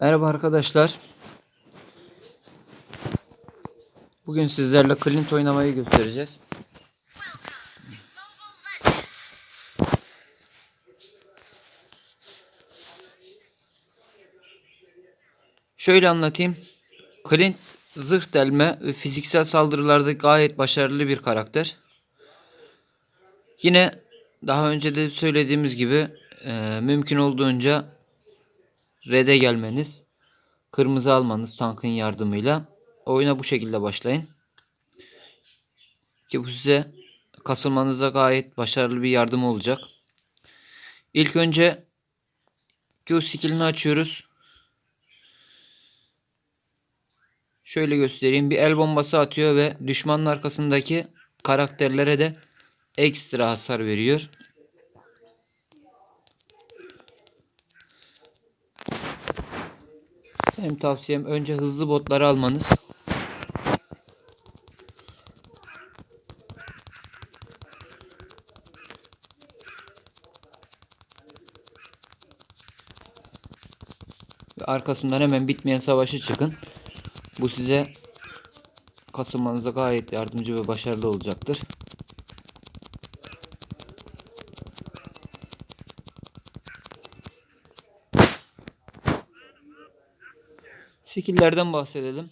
Merhaba arkadaşlar. Bugün sizlerle Clint oynamayı göstereceğiz. Şöyle anlatayım. Clint zırh delme ve fiziksel saldırılarda gayet başarılı bir karakter. Yine daha önce de söylediğimiz gibi e, mümkün olduğunca red'e gelmeniz, kırmızı almanız tankın yardımıyla oyuna bu şekilde başlayın. Ki bu size kasılmanızda gayet başarılı bir yardım olacak. İlk önce Q skillini açıyoruz. Şöyle göstereyim. Bir el bombası atıyor ve düşmanın arkasındaki karakterlere de ekstra hasar veriyor. Benim tavsiyem önce hızlı botları almanız. Ve arkasından hemen bitmeyen savaşı çıkın. Bu size kasılmanıza gayet yardımcı ve başarılı olacaktır. Skill'lerden bahsedelim.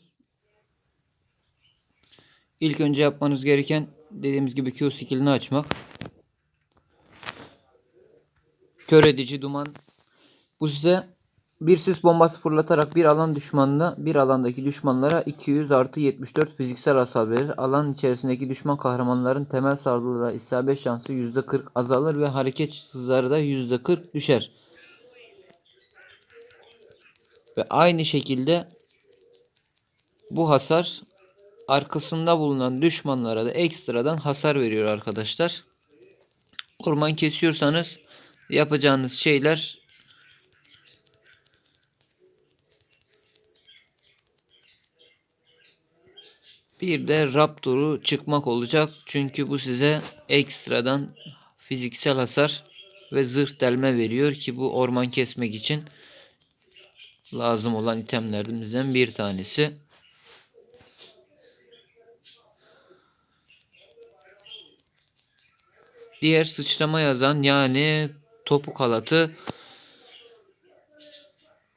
İlk önce yapmanız gereken dediğimiz gibi Q skillini açmak. Kör edici duman. Bu size bir sis bombası fırlatarak bir alan düşmanına bir alandaki düşmanlara 200 artı 74 fiziksel hasar verir. Alan içerisindeki düşman kahramanların temel saldırılara isabet şansı %40 azalır ve hareket hızları da %40 düşer. Ve aynı şekilde bu hasar arkasında bulunan düşmanlara da ekstradan hasar veriyor arkadaşlar. Orman kesiyorsanız yapacağınız şeyler bir de Raptor'u çıkmak olacak. Çünkü bu size ekstradan fiziksel hasar ve zırh delme veriyor ki bu orman kesmek için lazım olan itemlerimizden bir tanesi. Diğer sıçrama yazan yani topuk halatı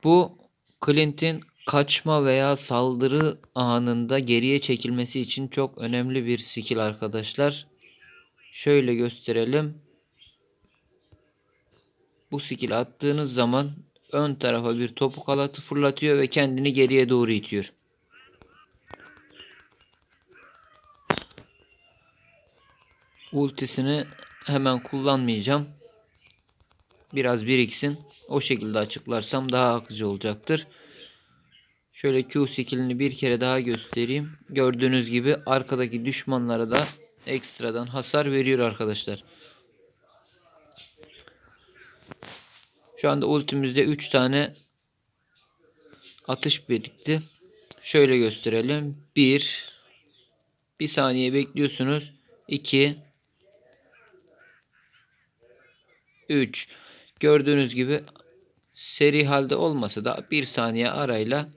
bu Clint'in kaçma veya saldırı anında geriye çekilmesi için çok önemli bir skill arkadaşlar. Şöyle gösterelim. Bu skill attığınız zaman ön tarafa bir topuk halatı fırlatıyor ve kendini geriye doğru itiyor. Ultisini hemen kullanmayacağım. Biraz biriksin. O şekilde açıklarsam daha akıcı olacaktır. Şöyle Q skillini bir kere daha göstereyim. Gördüğünüz gibi arkadaki düşmanlara da ekstradan hasar veriyor arkadaşlar. Şu anda ultimizde 3 tane atış birikti. Şöyle gösterelim. 1 1 saniye bekliyorsunuz. 2 3 Gördüğünüz gibi seri halde olmasa da 1 saniye arayla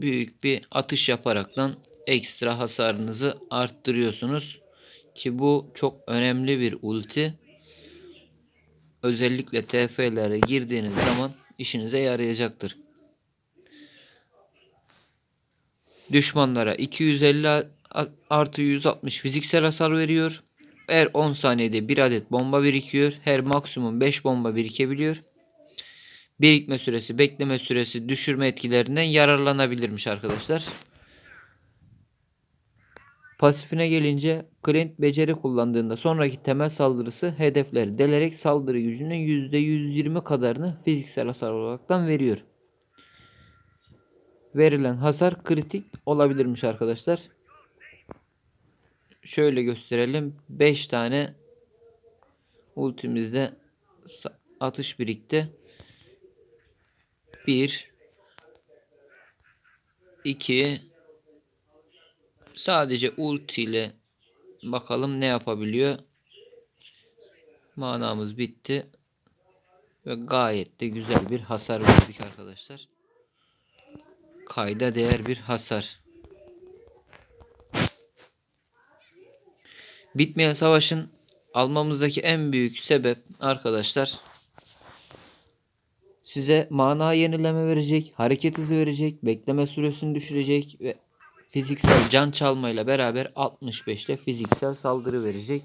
büyük bir atış yaparaktan ekstra hasarınızı arttırıyorsunuz. Ki bu çok önemli bir ulti. Özellikle TF'lere girdiğiniz zaman işinize yarayacaktır. Düşmanlara 250 artı 160 fiziksel hasar veriyor. Her 10 saniyede bir adet bomba birikiyor. Her maksimum 5 bomba birikebiliyor birikme süresi, bekleme süresi, düşürme etkilerinden yararlanabilirmiş arkadaşlar. Pasifine gelince Clint beceri kullandığında sonraki temel saldırısı hedefleri delerek saldırı gücünün %120 kadarını fiziksel hasar olaraktan veriyor. Verilen hasar kritik olabilirmiş arkadaşlar. Şöyle gösterelim. 5 tane ultimizde atış birikti. 1 2 sadece ulti ile bakalım ne yapabiliyor. Manamız bitti. Ve gayet de güzel bir hasar verdik arkadaşlar. Kayda değer bir hasar. Bitmeyen savaşın almamızdaki en büyük sebep arkadaşlar size mana yenileme verecek, hareket hızı verecek, bekleme süresini düşürecek ve fiziksel can çalmayla beraber 65'te fiziksel saldırı verecek.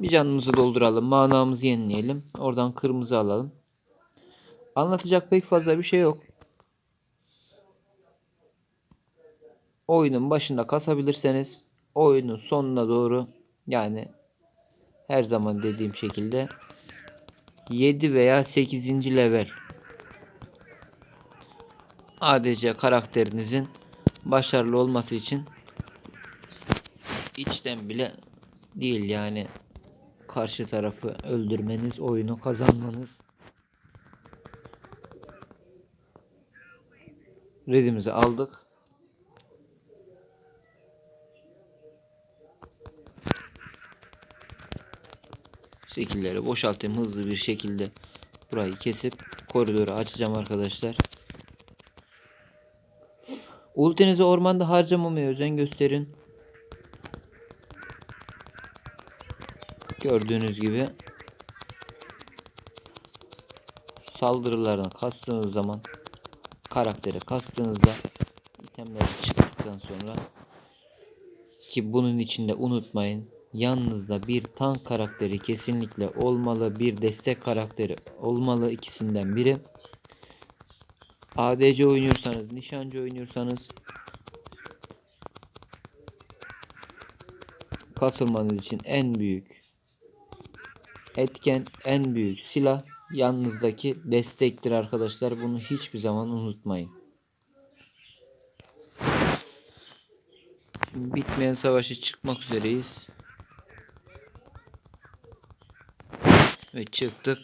Bir canımızı dolduralım, manamızı yenileyelim. Oradan kırmızı alalım. Anlatacak pek fazla bir şey yok. Oyunun başında kasabilirseniz oyunun sonuna doğru yani her zaman dediğim şekilde 7 veya 8. level ADC karakterinizin başarılı olması için içten bile değil yani karşı tarafı öldürmeniz, oyunu kazanmanız. Redimizi aldık. Şekilleri boşaltayım hızlı bir şekilde burayı kesip koridoru açacağım arkadaşlar. Ultinizi ormanda harcamamaya özen gösterin. Gördüğünüz gibi saldırılardan kastığınız zaman karakteri kastığınızda itemleri çıktıktan sonra ki bunun içinde unutmayın yanınızda bir tank karakteri kesinlikle olmalı bir destek karakteri olmalı ikisinden biri ADC oynuyorsanız nişancı oynuyorsanız kasılmanız için en büyük etken en büyük silah yanınızdaki destektir arkadaşlar. Bunu hiçbir zaman unutmayın. Şimdi bitmeyen savaşı çıkmak üzereyiz. Ve çıktık.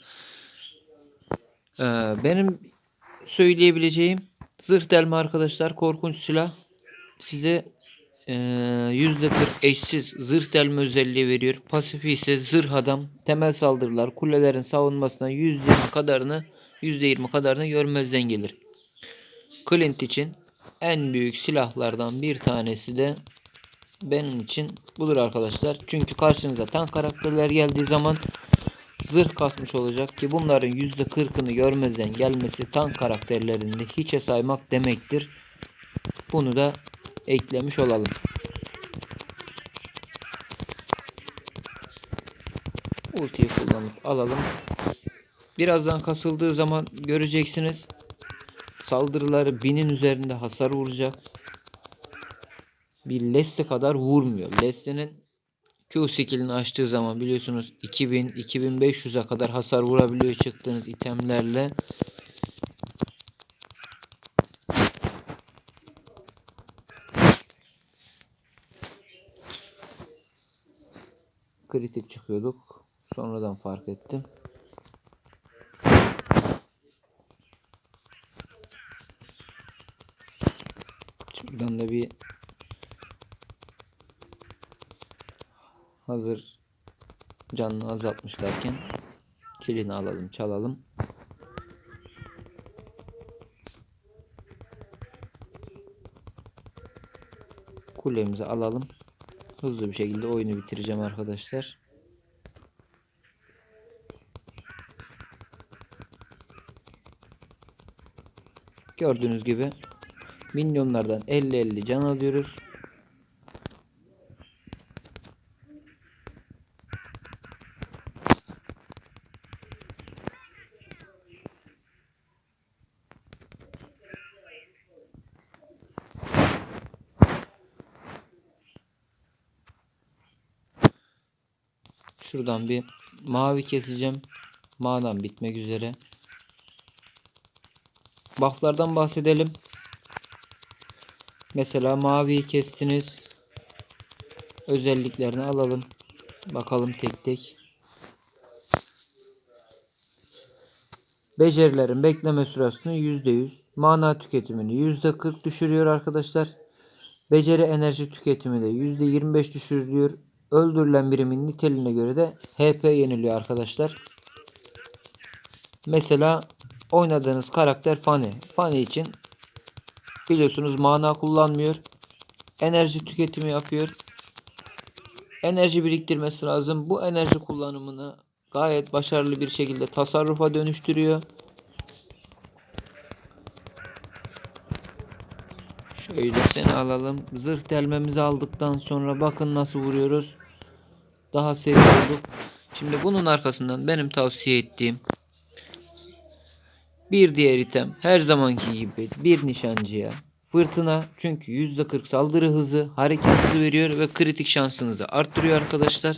Ee, benim söyleyebileceğim zırh delme arkadaşlar korkunç silah. Size ee, %40 eşsiz zırh delme özelliği veriyor. Pasifi ise zırh adam temel saldırılar kulelerin savunmasına %20 kadarını %20 kadarını görmezden gelir. Clint için en büyük silahlardan bir tanesi de benim için budur arkadaşlar. Çünkü karşınıza tank karakterler geldiği zaman zırh kasmış olacak ki bunların %40'ını görmezden gelmesi tank karakterlerinde hiçe saymak demektir. Bunu da eklemiş olalım. Ultiyi kullanıp alalım. Birazdan kasıldığı zaman göreceksiniz. Saldırıları binin üzerinde hasar vuracak. Bir Leste kadar vurmuyor. Leste'nin Q skillini açtığı zaman biliyorsunuz 2000-2500'e kadar hasar vurabiliyor çıktığınız itemlerle. kritik çıkıyorduk. Sonradan fark ettim. Şuradan da bir hazır canını azaltmışlarken kilini alalım çalalım. Kulemizi alalım. Hızlı bir şekilde oyunu bitireceğim arkadaşlar. Gördüğünüz gibi minyonlardan 50-50 can alıyoruz. Şuradan bir mavi keseceğim. Manam bitmek üzere. Bufflardan bahsedelim. Mesela maviyi kestiniz. Özelliklerini alalım. Bakalım tek tek. Becerilerin bekleme süresini %100, mana tüketimini %40 düşürüyor arkadaşlar. Beceri enerji tüketimi de %25 düşürülüyor. Öldürülen birimin niteliğine göre de HP yeniliyor arkadaşlar. Mesela oynadığınız karakter Fanny. Fanny için biliyorsunuz mana kullanmıyor. Enerji tüketimi yapıyor. Enerji biriktirmesi lazım. Bu enerji kullanımını gayet başarılı bir şekilde tasarrufa dönüştürüyor. Şöyle seni alalım. Zırh delmemizi aldıktan sonra bakın nasıl vuruyoruz. Daha seri olduk. Şimdi bunun arkasından benim tavsiye ettiğim bir diğer item her zamanki gibi bir nişancıya fırtına çünkü %40 saldırı hızı, hareket hızı veriyor ve kritik şansınızı arttırıyor arkadaşlar.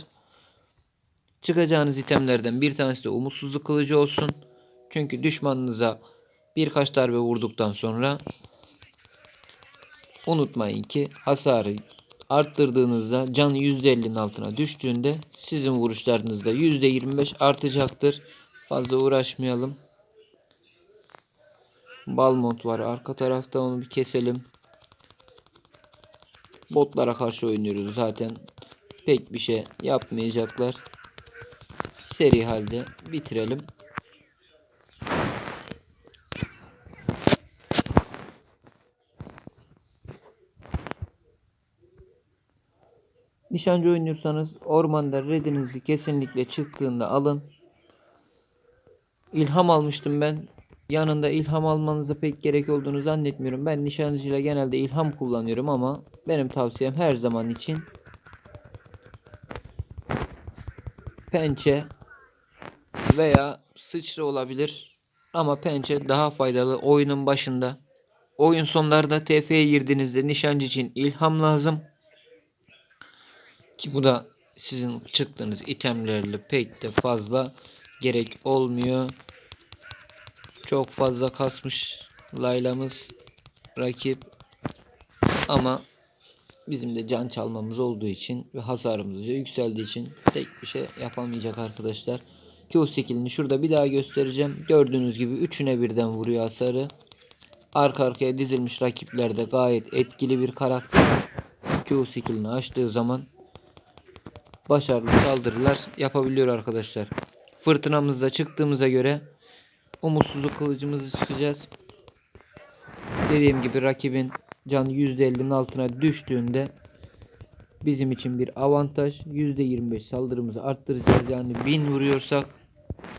Çıkacağınız itemlerden bir tanesi de umutsuzluk kılıcı olsun. Çünkü düşmanınıza birkaç darbe vurduktan sonra unutmayın ki hasarı arttırdığınızda can %50'nin altına düştüğünde sizin vuruşlarınız da %25 artacaktır. Fazla uğraşmayalım. Balmont var arka tarafta onu bir keselim. Botlara karşı oynuyoruz zaten. Pek bir şey yapmayacaklar. Seri halde bitirelim. Nişancı oynuyorsanız ormanda redinizi kesinlikle çıktığında alın. İlham almıştım ben. Yanında ilham almanıza pek gerek olduğunu zannetmiyorum. Ben nişancıyla genelde ilham kullanıyorum ama benim tavsiyem her zaman için pençe veya sıçra olabilir. Ama pençe daha faydalı oyunun başında. Oyun sonlarda TF'ye girdiğinizde nişancı için ilham lazım. Ki bu da sizin çıktığınız itemlerle pek de fazla gerek olmuyor. Çok fazla kasmış Layla'mız rakip. Ama bizim de can çalmamız olduğu için ve hasarımız yükseldiği için tek bir şey yapamayacak arkadaşlar. Q skillini şurada bir daha göstereceğim. Gördüğünüz gibi üçüne birden vuruyor hasarı. Arka arkaya dizilmiş rakiplerde gayet etkili bir karakter. Q skillini açtığı zaman başarılı saldırılar yapabiliyor arkadaşlar. Fırtınamızda çıktığımıza göre umutsuzluk kılıcımızı çıkacağız. Dediğim gibi rakibin can %50'nin altına düştüğünde bizim için bir avantaj. %25 saldırımızı arttıracağız. Yani 1000 vuruyorsak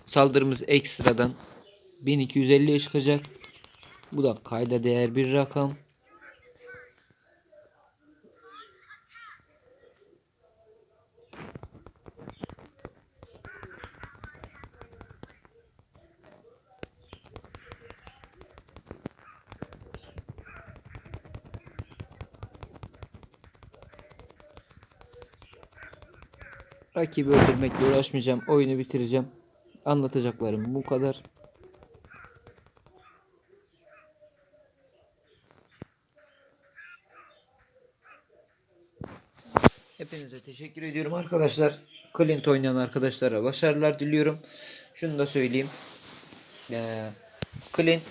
saldırımız ekstradan 1250'ye çıkacak. Bu da kayda değer bir rakam. Rakibi öldürmekle uğraşmayacağım. Oyunu bitireceğim. Anlatacaklarım bu kadar. Hepinize teşekkür ediyorum arkadaşlar. Clint oynayan arkadaşlara başarılar diliyorum. Şunu da söyleyeyim. Ee, Clint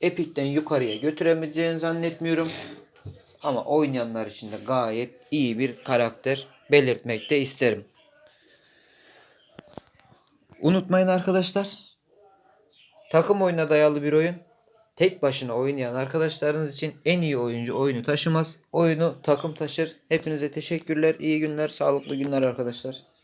Epic'ten yukarıya götüremeyeceğini zannetmiyorum. Ama oynayanlar için de gayet iyi bir karakter belirtmek de isterim. Unutmayın arkadaşlar. Takım oyuna dayalı bir oyun. Tek başına oynayan arkadaşlarınız için en iyi oyuncu oyunu taşımaz. Oyunu takım taşır. Hepinize teşekkürler. İyi günler, sağlıklı günler arkadaşlar.